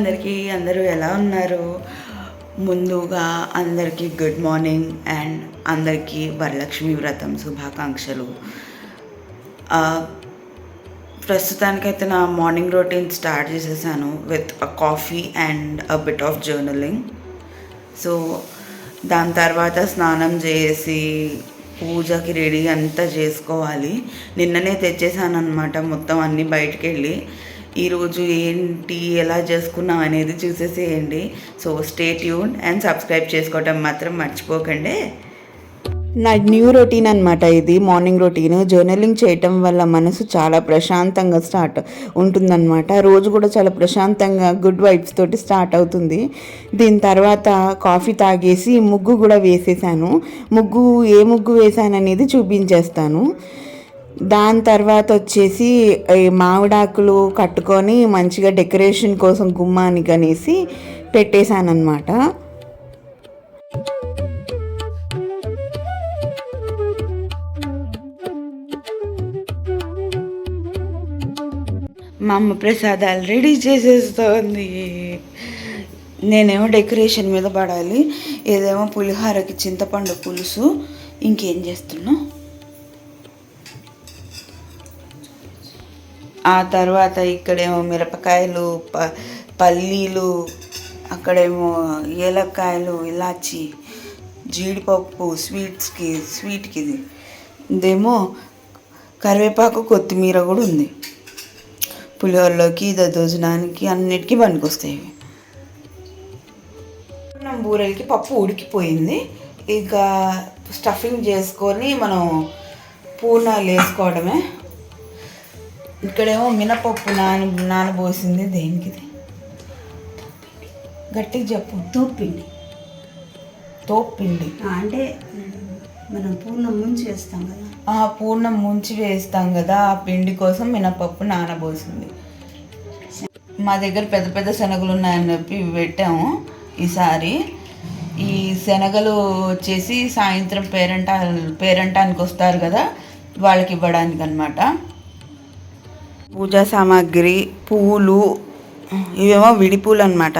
అందరికీ అందరూ ఎలా ఉన్నారు? ముందుగా అందరికీ గుడ్ మార్నింగ్ అండ్ అందరికీ వరలక్ష్మి వ్రతం శుభాకాంక్షలు. ప్రస్తుతానికైతే నా మార్నింగ్ రొటీన్ స్టార్ట్ చేసేసాను with a coffee and a bit of journaling so దాని తర్వాత స్నానం చేసి పూజకి రెడీ అంతా చేసుకోవాలి. నిన్ననే తెచ్చేసాను అనమాట మొత్తం అన్నీ బయటికి వెళ్ళి ఈరోజు ఏంటి ఎలా చేసుకున్నాం అనేది చూసేసేయండి. So stay tune and subscribe చేసుకోవటం మాత్రం మర్చిపోకండి. నా న్యూ రొటీన్ అనమాట ఇది మార్నింగ్ రొటీన్. జర్నలింగ్ చేయటం వల్ల మనసు చాలా ప్రశాంతంగా స్టార్ట్ ఉంటుందన్నమాట. రోజు కూడా చాలా ప్రశాంతంగా గుడ్ వైబ్స్ తోటి స్టార్ట్ అవుతుంది. దీని తర్వాత కాఫీ తాగేసి ముగ్గు కూడా వేసేసాను. ముగ్గు ఏ ముగ్గు వేసాను అనేది చూపించేస్తాను. దాని తర్వాత వచ్చేసి ఈ మామిడాకులు కట్టుకొని మంచిగా డెకరేషన్ కోసం గుమ్మానికి అనేసి పెట్టేశానమాట మా అమ్మ ప్రసాదాలు రెడీ చేసేస్తోంది. నేనేమో డెకరేషన్ మీద పడాలి ఏదేమో పులిహారకి చింతపండు పులుసు ఇంకేం చేస్తున్నా? ఆ తర్వాత ఇక్కడేమో మిరపకాయలు ప పల్లీలు అక్కడేమో ఏలక్కాయలు ఇలాచి జీడిపప్పు స్వీట్స్కి స్వీట్కి ఇది. ఇదేమో కరివేపాకు కొత్తిమీర కూడా ఉంది. పులిహోరలోకి దద్దోజనానికి అన్నిటికీ పనికొస్తాయి మనం బూరెలకి పప్పు ఉడికిపోయింది. ఇక స్టఫింగ్ చేసుకొని మనం పూర్ణాలు వేసుకోవడమే. ఇక్కడేమో మినపప్పు నాన నానబోసింది దేనికి ఇది? గట్టిగా చెప్పు. తోపిండి తోపిండి అంటే మనం పూర్ణం ముంచి వేస్తాం కదా. ఆ పూర్ణం ముంచి వేస్తాం కదా ఆ పిండి కోసం మినపప్పు నానబోసింది. మా దగ్గర పెద్ద పెద్ద శనగలు ఉన్నాయని చెప్పి పెట్టాము ఈసారి. ఈ శనగలు వచ్చేసి సాయంత్రం పేరెంటా పేరెంటానికి వస్తారు కదా వాళ్ళకి ఇవ్వడానికి అనమాట పూజా సామాగ్రి పువ్వులు ఇవేమో విడిపూలు అనమాట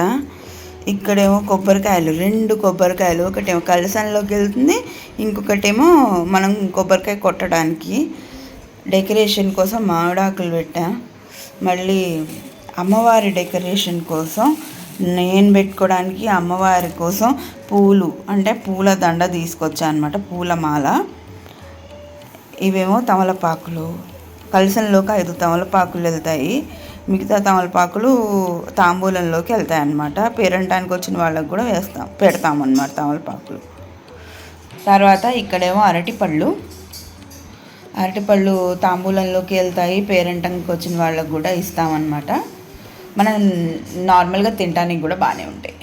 ఇక్కడేమో కొబ్బరికాయలు రెండు కొబ్బరికాయలు ఒకటేమో కలసంలోకి వెళ్తుంది ఇంకొకటేమో మనం కొబ్బరికాయ కొట్టడానికి డెకరేషన్ కోసం మామిడాకులు పెట్టా. మళ్ళీ అమ్మవారి డెకరేషన్ కోసం నేను పెట్టుకోవడానికి అమ్మవారి కోసం పూలు అంటే పూల దండ తీసుకొచ్చా అనమాట పూలమాల ఇవేమో తమలపాకులు కలసంలోకి ఐదు తమలపాకులు వెళ్తాయి. మిగతా తమలపాకులు తాంబూలంలోకి వెళ్తాయి అన్నమాట పేరంటానికి వచ్చిన వాళ్ళకు కూడా వేస్తాం పెడతామన్నమాట తమలపాకులు. తర్వాత ఇక్కడేమో అరటిపళ్ళు. అరటిపళ్ళు తాంబూలంలోకి వెళ్తాయి పేరెంటానికి వచ్చిన వాళ్ళకు కూడా ఇస్తామన్నమాట. మనం నార్మల్గా తినడానికి కూడా బాగానే ఉంటాయి.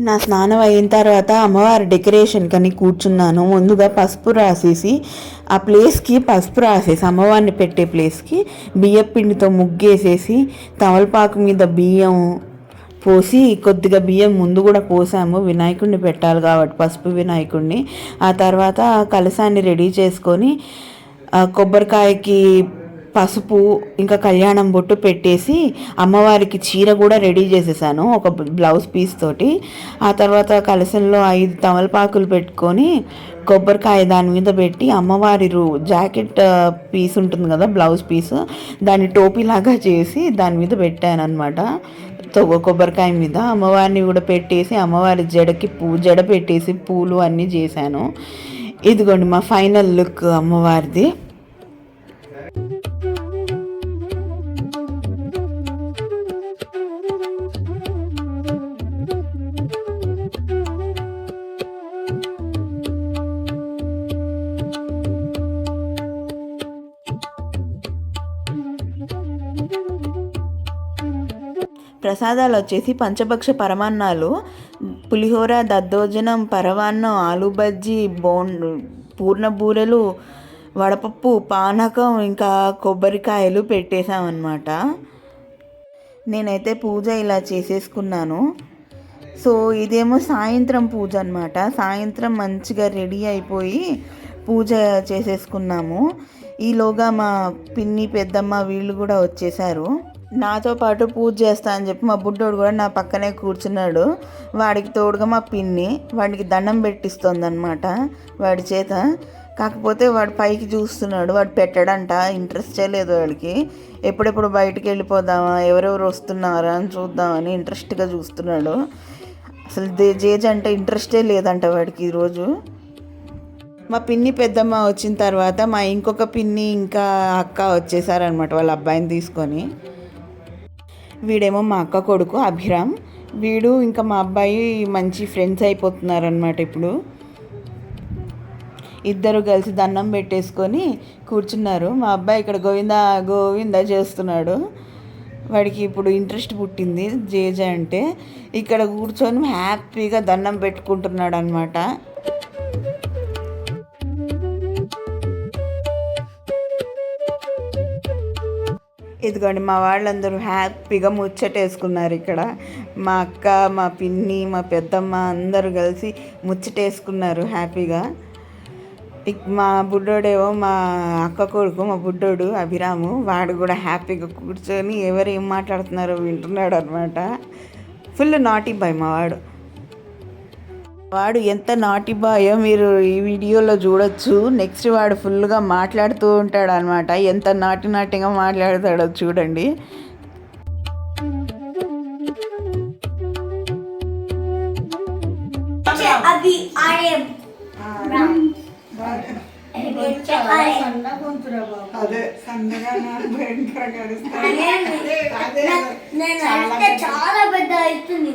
నా స్నానం అయిన తర్వాత అమ్మవారి డెకరేషన్కని కూర్చున్నాను. ముందుగా పసుపు రాసేసి ఆ ప్లేస్కి పసుపు రాసేసి అమ్మవారిని పెట్టే ప్లేస్కి బియ్యం పిండితో ముగ్గేసేసి తమలపాకు మీద బియ్యం పోసి కొద్దిగా బియ్యం ముందు కూడా పోసాము. వినాయకుడిని పెట్టాలి కాబట్టి పసుపు వినాయకుడిని. ఆ తర్వాత కలసాన్ని రెడీ చేసుకొని కొబ్బరికాయకి పసుపు ఇంకా కళ్యాణం బొట్టు పెట్టేసి అమ్మవారికి చీర కూడా రెడీ చేసేసాను ఒక బ్లౌజ్ పీస్ తోటి. ఆ తర్వాత కలసంలో ఐదు తమలపాకులు పెట్టుకొని కొబ్బరికాయ దాని మీద పెట్టి అమ్మవారి రూ జాకెట్ పీస్ ఉంటుంది కదా బ్లౌజ్ పీస్ దాన్ని టోపీలాగా చేసి దాని మీద పెట్టాను అనమాట కొబ్బరికాయ మీద అమ్మవారిని కూడా పెట్టేసి అమ్మవారి జడకి పూ జడ పెట్టేసి పూలు అన్నీ చేశాను. ఇదిగోండి మా ఫైనల్ లుక్ అమ్మవారిది. ప్రసాదాలు వచ్చేసి పంచభక్ష పరమాన్నాలు పులిహోర దద్దోజనం పరవాన్నం ఆలు బజ్జీ బోన్ పూర్ణ బూరెలు వడపప్పు పానకం ఇంకా కొబ్బరికాయలు పెట్టేశామన్నమాట. నేనైతే పూజ ఇలా చేసేసుకున్నాను. సో ఇదేమో సాయంత్రం పూజ అనమాట సాయంత్రం మంచిగా రెడీ అయిపోయి పూజ చేసేసుకున్నాము. ఈలోగా మా పిన్ని పెద్దమ్మ వీళ్ళు కూడా వచ్చేసారు నాతో పాటు పూజ చేస్తా అని చెప్పి మా బుడ్డోడు కూడా నా పక్కనే కూర్చున్నాడు. వాడికి తోడుగా మా పిన్ని వాడికి దండం పెట్టిస్తుంది అనమాట వాడి చేత. కాకపోతే వాడు పైకి చూస్తున్నాడు వాడు పెట్టడంట ఇంట్రెస్టే లేదు వాడికి. ఎప్పుడెప్పుడు బయటికి వెళ్ళిపోదామా ఎవరెవరు వస్తున్నారా అని చూద్దామని ఇంట్రెస్ట్గా చూస్తున్నాడు. అసలు జేజ్ అంటే ఇంట్రెస్టే లేదంట వాడికి ఈరోజు. మా పిన్ని పెద్దమ్మ వచ్చిన తర్వాత మా ఇంకొక పిన్ని ఇంకా అక్క వచ్చేసారనమాట వాళ్ళ అబ్బాయిని తీసుకొని. వీడేమో మా అక్క కొడుకు అభిరామ్. వీడు ఇంకా మా అబ్బాయి మంచి ఫ్రెండ్స్ అయిపోతున్నారనమాట ఇప్పుడు. ఇద్దరు కలిసి దండం పెట్టేసుకొని కూర్చున్నారు. మా అబ్బాయి ఇక్కడ గోవిందా గోవిందా చేస్తున్నాడు. వాడికి ఇప్పుడు ఇంట్రెస్ట్ పుట్టింది. జేజ అంటే ఇక్కడ కూర్చొని హ్యాపీగా దండం పెట్టుకుంటున్నాడు అనమాట ఇదిగోండి మా వాళ్ళందరూ హ్యాపీగా ముచ్చటేసుకున్నారు ఇక్కడ. మా అక్క మా పిన్ని మా పెద్దమ్మ అందరూ కలిసి ముచ్చటేసుకున్నారు హ్యాపీగా. ఇక్ మా బుడ్డోడేమో మా అక్క కొడుకు మా బుడ్డోడు అభిరాము వాడు కూడా హ్యాపీగా కూర్చొని ఎవరు ఏం మాట్లాడుతున్నారో వింటున్నాడు అనమాట ఫుల్ నాటీ బాయ్ మా వాడు. వాడు ఎంత నాటి బాయో మీరు ఈ వీడియోలో చూడొచ్చు. నెక్స్ట్ వాడు ఫుల్గా మాట్లాడుతూ ఉంటాడు అనమాట ఎంత నాటి నాటిగా మాట్లాడతాడో చూడండి. నేను అడిగితే చాలా పెద్ద అవుతుంది.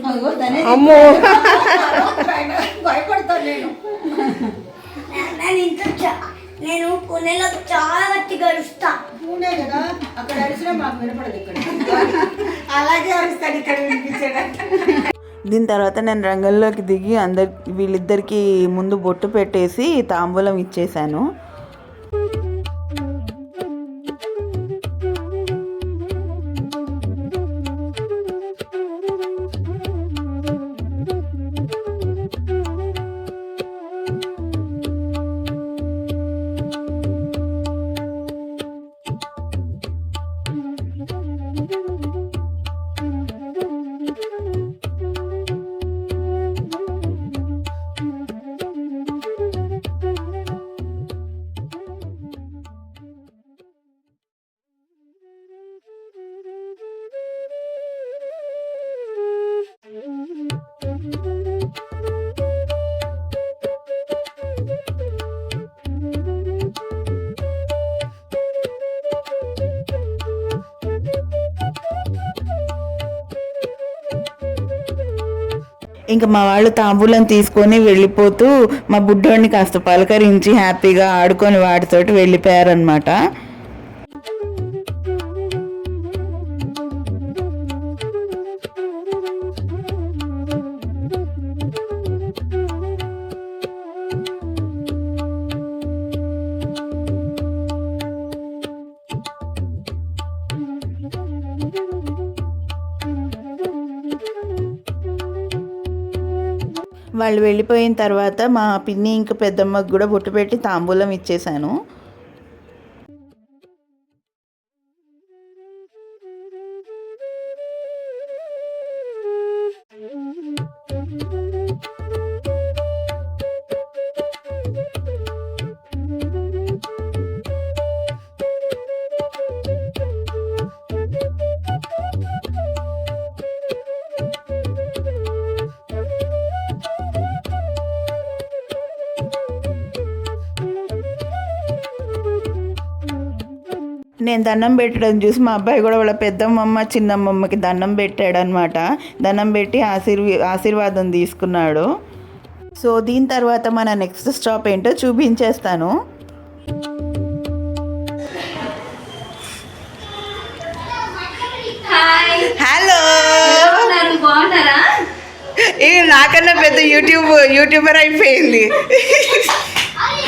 నే- నేను ఇంత చా- నేను పుణెలో చాలా గట్టి గడుస్తా పూనే కదా అక్కడ మాకు వినపడదు ఇక్కడ. అలాగే అరుస్తాడు ఇక్కడ వినిపించాడు దీని తర్వాత నేను రంగంలోకి దిగి అందరి వీళ్ళిద్దరికి ముందు బొట్టు పెట్టేసి తాంబూలం ఇచ్చేసాను ఇంకా మా వాళ్ళు తాంబూలం తీసుకొని వెళ్ళిపోతూ మా బుడ్డోడిని కాస్త పలకరించి హ్యాపీగా ఆడుకొని వాటితోటి వెళ్ళిపోయారనమాట వాళ్ళు వెళ్ళిపోయిన తర్వాత మా పిన్ని ఇంకా పెద్దమ్మకు కూడా బొట్టు పెట్టి తాంబూలం ఇచ్చేసాను నేను దండం పెట్టడం చూసి మా అబ్బాయి కూడా వాళ్ళ పెద్దమ్మమ్మ చిన్నమ్మమ్మకి దండం పెట్టాడు అనమాట దండం పెట్టి ఆశీర్వి ఆశీర్వాదం తీసుకున్నాడు. సో దీని తర్వాత మన నెక్స్ట్ స్టాప్ ఏంటో చూపించేస్తాను. హలో ఇది నాకన్నా పెద్ద యూట్యూబ్ యూట్యూబర్ అయిపోయింది.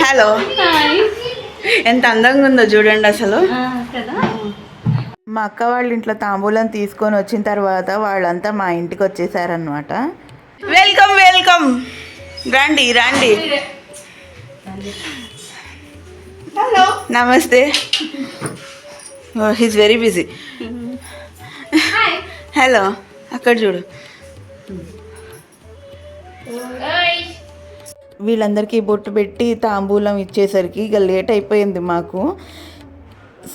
హలో ఎంత అందంగా ఉందో చూడండి అసలు. కదా? మా అక్క వాళ్ళ ఇంట్లో తాంబూలం తీసుకొని వచ్చిన తర్వాత వాళ్ళంతా మా ఇంటికి వచ్చేసారనమాట వెల్కమ్ వెల్కమ్. రండి రండి. నమస్తే. హీస్ వెరీ బిజీ హలో అక్కడ చూడు. వీళ్ళందరికీ బొట్టు పెట్టి తాంబూలం ఇచ్చేసరికి ఇక లేట్ అయిపోయింది మాకు.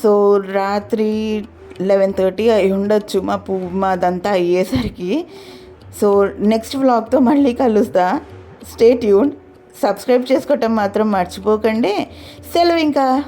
సో రాత్రి లెవెన్ థర్టీ అయి ఉండొచ్చు మా పూ మాదంతా అయ్యేసరికి. సో నెక్స్ట్ వ్లాగ్తో మళ్ళీ కలుస్తా. స్టే ట్యూన్ సబ్స్క్రైబ్ చేసుకోవటం మాత్రం మర్చిపోకండి. సెలవు ఇంకా.